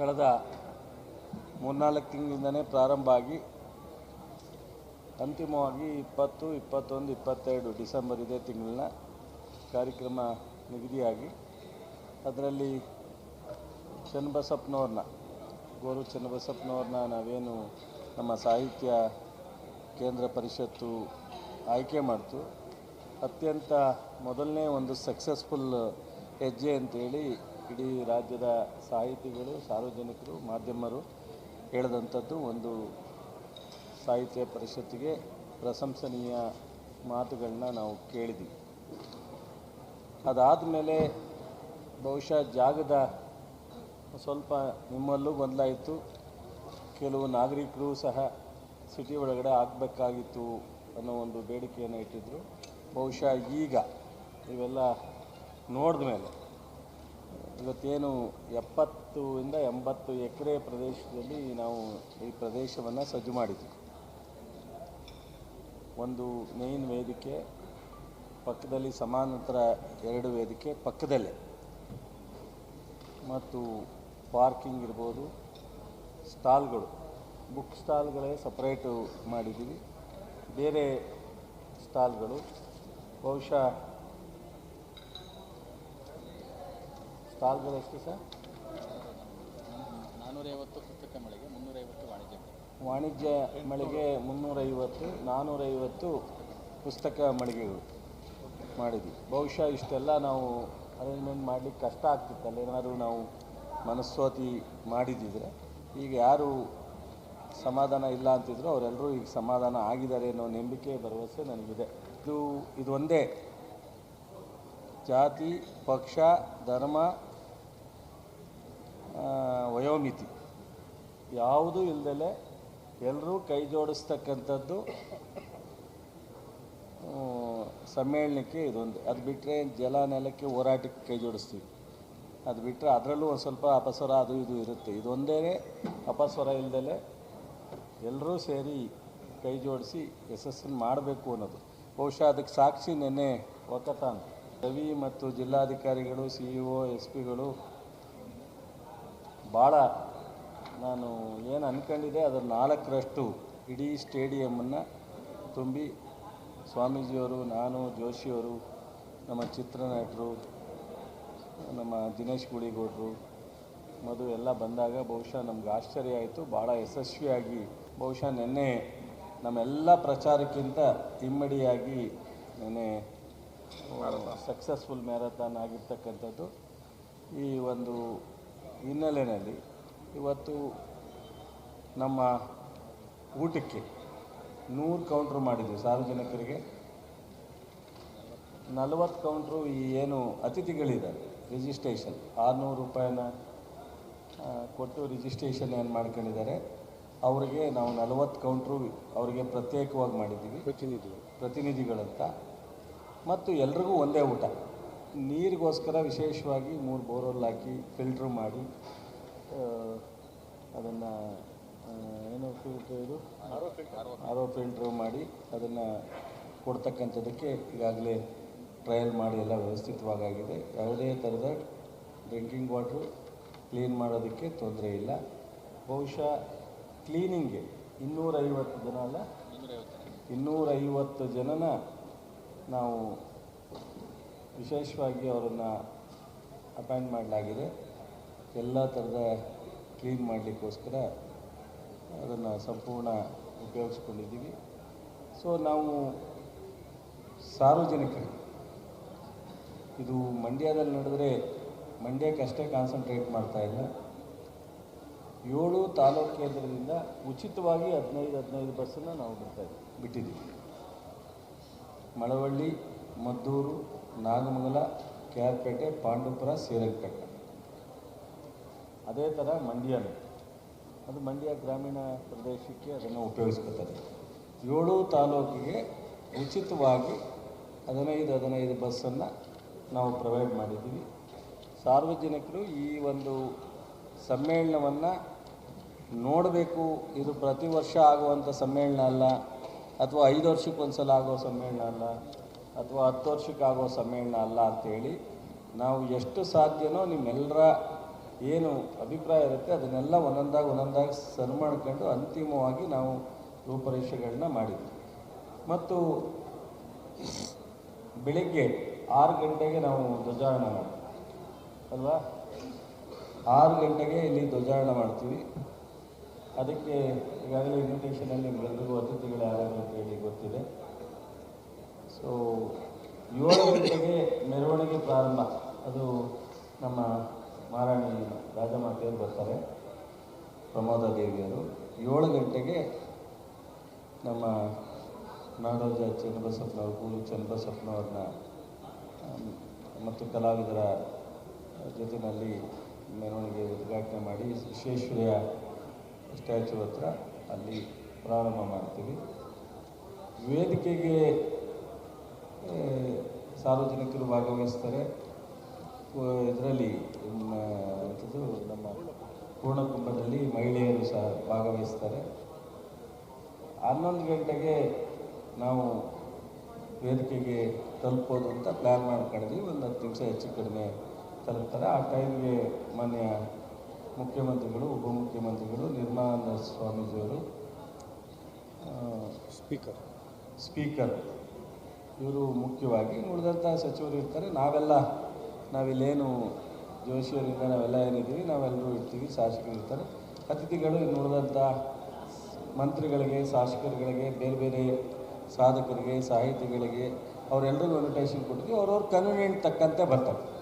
ಕಳೆದ ಮೂರ್ನಾಲ್ಕು ತಿಂಗಳಿಂದನೇ ಪ್ರಾರಂಭ ಆಗಿ ಅಂತಿಮವಾಗಿ ಇಪ್ಪತ್ತು, ಇಪ್ಪತ್ತೊಂದು, ಇಪ್ಪತ್ತೆರಡು ಡಿಸೆಂಬರ್ ಇದೇ ತಿಂಗಳಿನ ಕಾರ್ಯಕ್ರಮ ನಿಗದಿಯಾಗಿ ಅದರಲ್ಲಿ ಚನ್ನಬಸಪ್ಪನವ್ರನ್ನ, ಗೋರು ಚನ್ನಬಸಪ್ಪನವ್ರನ್ನ ನಾವೇನು ನಮ್ಮ ಸಾಹಿತ್ಯ ಕೇಂದ್ರ ಪರಿಷತ್ತು ಆಯ್ಕೆ ಮಾಡ್ತು. ಅತ್ಯಂತ ಮೊದಲನೇ ಒಂದು ಸಕ್ಸಸ್ಫುಲ್ ಹೆಜ್ಜೆ ಅಂತೇಳಿ ಇಡೀ ರಾಜ್ಯದ ಸಾಹಿತಿಗಳು, ಸಾರ್ವಜನಿಕರು, ಮಾಧ್ಯಮರು ಹೇಳಿದಂಥದ್ದು ಒಂದು ಸಾಹಿತ್ಯ ಪರಿಷತ್ತಿಗೆ ಪ್ರಶಂಸನೀಯ ಮಾತುಗಳನ್ನ ನಾವು ಕೇಳಿದ್ವಿ. ಅದಾದ ಮೇಲೆ ಬಹುಶಃ ಜಾಗದ ಸ್ವಲ್ಪ ನಿಮ್ಮಲ್ಲೂ ಬದಲಾಯಿತು. ಕೆಲವು ನಾಗರಿಕರು ಸಹ ಸಿಟಿ ಒಳಗಡೆ ಆಗಬೇಕಾಗಿತ್ತು ಅನ್ನೋ ಒಂದು ಬೇಡಿಕೆಯನ್ನು ಇಟ್ಟಿದ್ದರು ಬಹುಶಃ ಈಗ ಇವೆಲ್ಲ ನೋಡಿದ ಮೇಲೆ ಇವತ್ತೇನು ಎಪ್ಪತ್ತು ಇಂದ ಎಂಬತ್ತು ಎಕರೆ ಪ್ರದೇಶದಲ್ಲಿ ನಾವು ಈ ಪ್ರದೇಶವನ್ನು ಸಜ್ಜು ಮಾಡಿದ್ವಿ. ಒಂದು ಮೇನ್ ವೇದಿಕೆ, ಪಕ್ಕದಲ್ಲಿ ಸಮಾನಾಂತರ ಎರಡು ವೇದಿಕೆ ಪಕ್ಕದಲ್ಲೇ. ಮತ್ತು ಪಾರ್ಕಿಂಗ್ ಇರ್ಬೋದು, ಸ್ಟಾಲ್ಗಳು ಬುಕ್ ಸ್ಟಾಲ್ಗಳೇ ಸಪ್ರೇಟು ಮಾಡಿದ್ದೀವಿ. ಬೇರೆ ಸ್ಟಾಲ್ಗಳು, ಬಹುಶಃ ಸ್ಟಾಲ್ಗಳು ಎಷ್ಟು ಸರ್? ನಾನ್ನೂರೈವತ್ತು ಪುಸ್ತಕ ಮಳಿಗೆ ಮುನ್ನೂರೈವತ್ತು ವಾಣಿಜ್ಯ ಮಳಿಗೆ ವಾಣಿಜ್ಯ ಮಳಿಗೆ ಮುನ್ನೂರೈವತ್ತು ನಾನ್ನೂರೈವತ್ತು ಪುಸ್ತಕ ಮಳಿಗೆಗಳು ಮಾಡಿದ್ವಿ. ಬಹುಶಃ ಇಷ್ಟೆಲ್ಲ ನಾವು ಅರೇಂಜ್ಮೆಂಟ್ ಮಾಡಲಿಕ್ಕೆ ಕಷ್ಟ ಆಗ್ತಿತ್ತಲ್ಲ ಏನಾದರೂ ನಾವು ಮನಸ್ಸೋತಿ ಮಾಡಿದ್ದಿದ್ರೆ ಈಗ ಯಾರು ಸಮಾಧಾನ ಇಲ್ಲ ಅಂತಿದ್ರು ಅವರೆಲ್ಲರೂ ಈಗ ಸಮಾಧಾನ ಆಗಿದ್ದಾರೆ ಅನ್ನೋ ನಂಬಿಕೆ ಭರವಸೆ ನನಗಿದೆ. ಇದು ಇದೊಂದೇ ಜಾತಿ ಪಕ್ಷ ಧರ್ಮ ವಯೋಮಿತಿ. ಯಾವುದೂ ಇಲ್ದಲೆ ಎಲ್ಲರೂ ಕೈ ಜೋಡಿಸ್ತಕ್ಕಂಥದ್ದು ಸಮ್ಮೇಳನಕ್ಕೆ ಇದೊಂದು. ಅದು ಬಿಟ್ಟರೆ ಜಲ ನೆಲಕ್ಕೆ ಹೋರಾಟಕ್ಕೆ ಕೈ ಜೋಡಿಸ್ತೀವಿ. ಅದು ಬಿಟ್ಟರೆ ಅದರಲ್ಲೂ ಒಂದು ಸ್ವಲ್ಪ ಅಪಸ್ವರ ಅದು ಇದು ಇರುತ್ತೆ. ಇದೊಂದೇ ಅಪಸ್ವರ ಇಲ್ದಲೆ ಎಲ್ಲರೂ ಸೇರಿ ಕೈ ಜೋಡಿಸಿ ಯಶಸ್ಸನ್ನು ಮಾಡಬೇಕು ಅನ್ನೋದು. ಬಹುಶಃ ಅದಕ್ಕೆ ಸಾಕ್ಷಿ ನೆನ್ನೆ ಒಕ್ಕತಾನ್ ರವಿ ಮತ್ತು ಜಿಲ್ಲಾಧಿಕಾರಿಗಳು, ಸಿ ಇ ಒ, ಎಸ್ ಪಿಗಳು ಭಾಳ ನಾನು ಏನು ಅಂದ್ಕೊಂಡಿದ್ದೆ ಅದರ ನಾಲ್ಕರಷ್ಟು ಇಡೀ ಸ್ಟೇಡಿಯಮನ್ನು ತುಂಬಿ ಸ್ವಾಮೀಜಿಯವರು ನಾನು ಜೋಶಿಯವರು ನಮ್ಮ ಚಿತ್ರನಟರು ನಮ್ಮ ದಿನೇಶ್ ಗುಳಿಗೌಡರು ಮಧು ಎಲ್ಲ ಬಂದಾಗ ಬಹುಶಃ ನಮ್ಗೆ ಆಶ್ಚರ್ಯ ಆಯಿತು. ಭಾಳ ಯಶಸ್ವಿಯಾಗಿ ಬಹುಶಃ ನೆನ್ನೆ ನಮ್ಮೆಲ್ಲ ಪ್ರಚಾರಕ್ಕಿಂತ ಇಮ್ಮಡಿಯಾಗಿ ನೆನ್ನೆ ಸಕ್ಸಸ್ಫುಲ್ ಮ್ಯಾರಥಾನ್ ಆಗಿರ್ತಕ್ಕಂಥದ್ದು. ಈ ಒಂದು ಹಿನ್ನೆಲೆಯಲ್ಲಿ ಇವತ್ತು ನಮ್ಮ ಊಟಕ್ಕೆ ನೂರು ಕೌಂಟ್ರು ಮಾಡಿದ್ವಿ ಸಾರ್ವಜನಿಕರಿಗೆ. ನಲವತ್ತು ಕೌಂಟ್ರು ಈ ಏನು ಅತಿಥಿಗಳಿದ್ದಾರೆ ರಿಜಿಸ್ಟ್ರೇಷನ್ ಆರುನೂರು ರೂಪಾಯಿನ ಕೊಟ್ಟು ರಿಜಿಸ್ಟ್ರೇಷನ್ ಏನು ಮಾಡ್ಕೊಂಡಿದ್ದಾರೆ ಅವರಿಗೆ ನಾವು ನಲವತ್ತು ಕೌಂಟ್ರು ಅವರಿಗೆ ಪ್ರತ್ಯೇಕವಾಗಿ ಮಾಡಿದ್ದೀವಿ. ಪ್ರತಿನಿಧಿಗಳು. ಪ್ರತಿನಿಧಿಗಳಂತ. ಮತ್ತು ಎಲ್ರಿಗೂ ಒಂದೇ ಊಟ. ನೀರಿಗೋಸ್ಕರ ವಿಶೇಷವಾಗಿ ಮೂರು ಬೋರ್ವೆಲ್ ಹಾಕಿ ಫಿಲ್ಟ್ರ್ ಮಾಡಿ ಅದನ್ನು ಏನು ಫಿಲ್ಟ್ರ್ ಇದು? ಆರೋ ಫಿಲ್ಟ್ರ್ ಮಾಡಿ ಅದನ್ನು ಕೊಡ್ತಕ್ಕಂಥದ್ದಕ್ಕೆ ಈಗಾಗಲೇ ಟ್ರಯಲ್ ಮಾಡಿ ಎಲ್ಲ ವ್ಯವಸ್ಥಿತವಾಗಿದೆ ಯಾವುದೇ ಥರದ ಡ್ರಿಂಕಿಂಗ್ ವಾಟ್ರು ಕ್ಲೀನ್ ಮಾಡೋದಕ್ಕೆ ತೊಂದರೆ ಇಲ್ಲ. ಬಹುಶಃ ಕ್ಲೀನಿಂಗ್ಗೆ ಇನ್ನೂರೈವತ್ತು ಜನ ಅಲ್ಲ, ಇನ್ನೂರೈವತ್ತು ಜನನ ನಾವು ವಿಶೇಷವಾಗಿ ಅವರನ್ನು ಅಪಾಯಿಂಟ್ ಮಾಡಲಾಗಿದೆ. ಎಲ್ಲ ಥರದ ಕ್ಲೀನ್ ಮಾಡಲಿಕ್ಕೋಸ್ಕರ ಅದನ್ನು ಸಂಪೂರ್ಣ ಉಪಯೋಗಿಸ್ಕೊಂಡಿದ್ದೀವಿ. ಸೊ, ನಾವು ಸಾರ್ವಜನಿಕ ಇದು ಮಂಡ್ಯದಲ್ಲಿ ನಡೆದರೆ ಮಂಡ್ಯಕ್ಕಷ್ಟೇ ಕಾನ್ಸಂಟ್ರೇಟ್ ಮಾಡ್ತಾ ಇಲ್ಲ. ಏಳು ತಾಲೂಕು ಕೇಂದ್ರದಿಂದ ಉಚಿತವಾಗಿ ಹದಿನೈದು ಹದಿನೈದು ಬಸ್ಸನ್ನು ನಾವು ಬಿಡ್ತಾ ಬಿಟ್ಟಿದ್ದೀವಿ. ಮಳವಳ್ಳಿ ಮದ್ದೂರು, ನಾಗಮಂಗಲ ಕೆ ಪಾಂಡುಪುರ ಶ್ರೀರಂಗಪಟ್ಟಣ ಅದೇ ಥರ ಮಂಡ್ಯನೂ. ಅದು ಮಂಡ್ಯ ಗ್ರಾಮೀಣ ಪ್ರದೇಶಕ್ಕೆ ಅದನ್ನು ಉಪಯೋಗಿಸ್ಕೊತಾರೆ. ಏಳು ತಾಲೂಕಿಗೆ ಉಚಿತವಾಗಿ ಹದಿನೈದು ಹದಿನೈದು ಬಸ್ಸನ್ನು ನಾವು ಪ್ರೊವೈಡ್ ಮಾಡಿದ್ದೀವಿ. ಸಾರ್ವಜನಿಕರು ಈ ಒಂದು ಸಮ್ಮೇಳನವನ್ನು ನೋಡಬೇಕು. ಇದು ಪ್ರತಿ ವರ್ಷ ಆಗುವಂಥ ಸಮ್ಮೇಳನ ಅಲ್ಲ, ಅಥವಾ ಐದು ವರ್ಷಕ್ಕೊಂದು ಸಲ ಆಗೋ ಸಮ್ಮೇಳನ ಅಲ್ಲ ಅಥವಾ ಹತ್ತು ವರ್ಷಕ್ಕಾಗೋ ಸಮ್ಮೇಳನ ಅಲ್ಲ ಅಂತೇಳಿ ನಾವು ಎಷ್ಟು ಸಾಧ್ಯನೋ ನಿಮ್ಮೆಲ್ಲರ ಏನು ಅಭಿಪ್ರಾಯ ಇರುತ್ತೆ ಅದನ್ನೆಲ್ಲ ಒಂದೊಂದಾಗಿ ಒಂದೊಂದಾಗಿ ಸರಿ ಮಾಡ್ಕೊಂಡು ಅಂತಿಮವಾಗಿ ನಾವು ರೂಪರೇಷೆಗಳನ್ನ ಮಾಡಿದ್ವಿ. ಮತ್ತು ಬೆಳಿಗ್ಗೆ ಆರು ಗಂಟೆಗೆ ನಾವು ಧ್ವಜಾರೋಹಣ ಮಾಡ್ತೀವಿ, ಅಲ್ವಾ? ಆರು ಗಂಟೆಗೆ ಇಲ್ಲಿ ಧ್ವಜಾರೋಹಣ ಮಾಡ್ತೀವಿ. ಅದಕ್ಕೆ ಈಗಾಗಲೇ ಇನ್ವಿಟೇಷನಲ್ಲಿ ಬೆಳೆದಿರುವ ಅತಿಥಿಗಳು ಯಾರಾದರೂ ಹೇಳಿ ಗೊತ್ತಿದೆ. ಸೊ ಗಂಟೆಗೆ ಮೆರವಣಿಗೆ ಪ್ರಾರಂಭ. ಅದು ನಮ್ಮ ಮಹಾರಾಣಿ ರಾಜಮಾತೆಯವರು ಬರ್ತಾರೆ, ಪ್ರಮೋದ ದೇವಿಯವರು. ಏಳು ಗಂಟೆಗೆ ನಮ್ಮ ನಾಡೋಜ ಚನ್ನಬಸಪ್ಪನವರು, ಗುರು ಚನ್ನಬಸಪ್ಪನವ್ರನ್ನ ಮತ್ತು ಕಲಾವಿದರ ಜೊತೆಯಲ್ಲಿ ಮೆರವಣಿಗೆ ಉದ್ಘಾಟನೆ ಮಾಡಿ ವಿಶ್ವೇಶ್ವರಯ್ಯ ಸ್ಟ್ಯಾಚು ಹತ್ರ ಅಲ್ಲಿ ಪ್ರಾರಂಭ ಮಾಡ್ತೀವಿ. ವೇದಿಕೆಗೆ ಸಾರ್ವಜನಿಕರು ಭಾಗವಹಿಸ್ತಾರೆ. ಇದರಲ್ಲಿ ಇದು ನಮ್ಮ ಪೂರ್ಣಕುಂಭದಲ್ಲಿ ಮಹಿಳೆಯರು ಸಹ ಭಾಗವಹಿಸ್ತಾರೆ. ಹನ್ನೊಂದು ಗಂಟೆಗೆ ನಾವು ವೇದಿಕೆಗೆ ತಲುಪೋದು ಅಂತ ಪ್ಲ್ಯಾನ್ ಮಾಡ್ಕೊಂಡಿದ್ವಿ. ಒಂದು ಹತ್ತು ನಿಮಿಷ ಹೆಚ್ಚು ಕಡಿಮೆ ತಲುಪ್ತಾರೆ. ಆ ಟೈಮ್ಗೆ ಮಾನ್ಯ ಮುಖ್ಯಮಂತ್ರಿಗಳು ಉಪಮುಖ್ಯಮಂತ್ರಿಗಳು ನಿರ್ಮಲಾನಂದ ಸ್ವಾಮೀಜಿಯವರು ಸ್ಪೀಕರ್. ಸ್ಪೀಕರ್. ಇವರು ಮುಖ್ಯವಾಗಿ ಉಳಿದಂಥ ಸಚಿವರು ಇರ್ತಾರೆ. ನಾವೆಲ್ಲ, ನಾವಿಲ್ಲೇನು ಜೋಶಿಯವರಿಂದ ನಾವೆಲ್ಲ ಏನಿದ್ದೀವಿ, ನಾವೆಲ್ಲರೂ ಇರ್ತೀವಿ, ಶಾಸಕರು ಇರ್ತಾರೆ. ಅತಿಥಿಗಳು ಇನ್ನು ಉಳಿದಂಥ ಮಂತ್ರಿಗಳಿಗೆ, ಶಾಸಕರುಗಳಿಗೆ, ಬೇರೆ ಬೇರೆ ಸಾಧಕರಿಗೆ, ಸಾಹಿತಿಗಳಿಗೆ ಅವರೆಲ್ಲರಿಗೂ ಇನ್ವಿಟೇಷನ್ ಕೊಟ್ಟಿದ್ವಿ ಅವ್ರವ್ರ ಕನ್ವೀನಿಯಂಟ್ ತಕ್ಕಂತೆ ಬರ್ತಾರೆ.